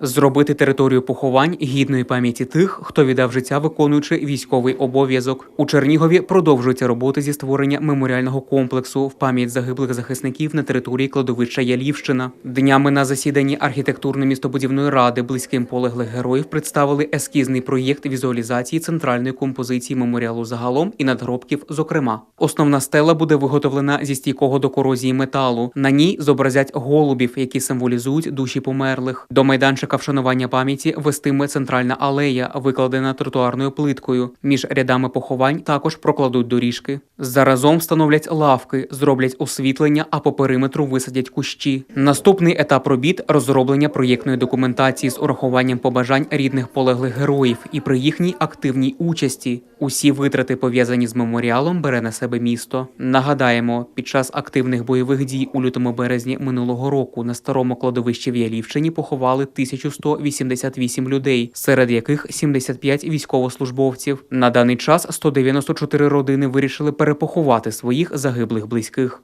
зробити територію поховань гідної пам'яті тих, хто віддав життя, виконуючи військовий обов'язок. У Чернігові продовжуються роботи зі створення меморіального комплексу в пам'ять загиблих захисників на території кладовища Ялівщина. Днями на засіданні архітектурно-містобудівної ради близьким полеглих героїв представили ескізний проєкт візуалізації центральної композиції меморіалу загалом і надгробків. Зокрема, основна стела буде виготовлена зі стійкого до корозії металу. На ній зобразять голубів, які символізують душі померлих. До майданчика вшанування пам'яті вестиме центральна алея, викладена тротуарною плиткою. Між рядами поховань також прокладуть доріжки. Заразом встановлять лавки, зроблять освітлення, а по периметру висадять кущі. Наступний етап робіт розроблення проєктної документації з урахуванням побажань рідних полеглих героїв і при їхній активній участі. Усі витрати пов'язані з меморіалом бере на себе місто. Нагадаємо, під час активних бойових дій у лютому березні минулого року на старому кладовищі в Ялівщині поховали 1188 людей, серед яких 75 військовослужбовців. На даний час 194 родини вирішили перепоховати своїх загиблих близьких.